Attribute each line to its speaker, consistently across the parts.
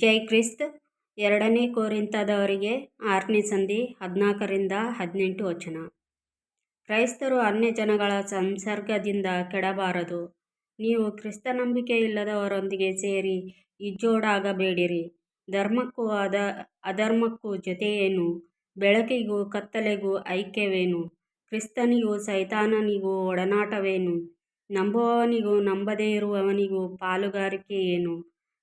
Speaker 1: ಜೈ Christ. ಎರಡನೇ ಕೋರಿಂತದವರಿಗೆ ಆರನೇ ಸಂಧಿ ಹದಿನಾಲ್ಕರಿಂದ ಹದಿನೆಂಟು ವಚನ. ಕ್ರೈಸ್ತರು ಅನ್ಯ ಜನಗಳ ಸಂಸರ್ಗದಿಂದ ಕೆಡಬಾರದು. ನೀವು ಕ್ರಿಸ್ತ ನಂಬಿಕೆ ಇಲ್ಲದವರೊಂದಿಗೆ ಸೇರಿ ಇಜ್ಜೋಡಾಗಬೇಡಿರಿ. ಧರ್ಮಕ್ಕೂ ಅದ, ಅಧರ್ಮಕ್ಕೂ ಜೊತೆಯೇನು? ಬೆಳಕಿಗೂ ಕತ್ತಲೆಗೂ ಐಕ್ಯವೇನು? ಕ್ರಿಸ್ತನಿಗೂ ಸೈತಾನನಿಗೂ ಒಡನಾಟವೇನು? ನಂಬುವವನಿಗೂ ನಂಬದೇ ಇರುವವನಿಗೂ ಪಾಲುಗಾರಿಕೆ ಏನು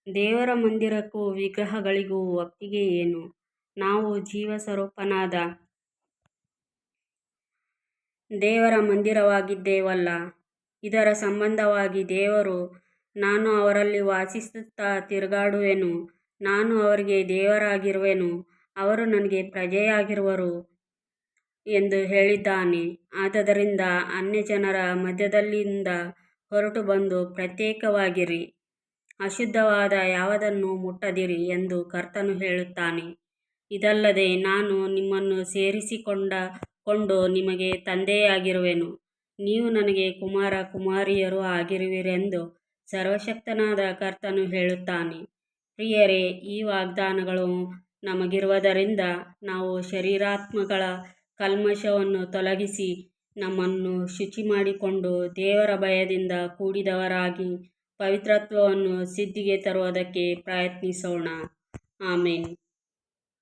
Speaker 1: ದೇವರ ಮಂದಿರಕ್ಕೂ ವಿಗ್ರಹಗಳಿಗೂ ಒಪ್ಪಿಗೆ ಏನು? ನಾವು ಜೀವಸ್ವರೂಪನಾದ ದೇವರ ಮಂದಿರವಾಗಿದ್ದೇವಲ್ಲ. ಇದರ ಸಂಬಂಧವಾಗಿ ದೇವರು, ನಾನು ಅವರಲ್ಲಿ ವಾಸಿಸುತ್ತಾ ತಿರುಗಾಡುವೆನು. ನಾನು ಅವರಿಗೆ ದೇವರಾಗಿರುವೆನು. ಅವರು ನನಗೆ ಪ್ರಜೆಯಾಗಿರುವರು ಎಂದು ಹೇಳಿದ್ದಾನೆ. ಅನ್ಯ ಜನರ ಮಧ್ಯದಲ್ಲಿಂದ ಹೊರಟು ಬಂದು ಪ್ರತ್ಯೇಕವಾಗಿರಿ. ಅಶುದ್ಧವಾದ ಯಾವುದನ್ನೂ ಮುಟ್ಟದಿರಿ ಎಂದು ಕರ್ತನು ಹೇಳುತ್ತಾನೆ. ಇದಲ್ಲದೆ ನಾನು ನಿಮ್ಮನ್ನು ಸೇರಿಸಿಕೊಂಡ ಕೊಂಡು ನಿಮಗೆ ತಂದೆಯಾಗಿರುವೆನು. ನೀವು ನನಗೆ ಕುಮಾರ ಕುಮಾರಿಯರು ಆಗಿರುವಿರೆಂದು ಸರ್ವಶಕ್ತನಾದ ಕರ್ತನು ಹೇಳುತ್ತಾನೆ. ಪ್ರಿಯರೇ, ಈ ವಾಗ್ದಾನಗಳು ನಮಗಿರುವುದರಿಂದ ನಾವು ಶರೀರಾತ್ಮಗಳ ಕಲ್ಮಶವನ್ನು ತೊಲಗಿಸಿ ನಮ್ಮನ್ನು ಶುಚಿ ಮಾಡಿಕೊಂಡು ದೇವರ ಭಯದಿಂದ ಕೂಡಿದವರಾಗಿ ಪವಿತ್ರತ್ವವನ್ನು ಸಿದ್ಧಿಗೆ ತರುವುದಕ್ಕೆ ಪ್ರಯತ್ನಿಸೋಣ. ಆಮೇನ್.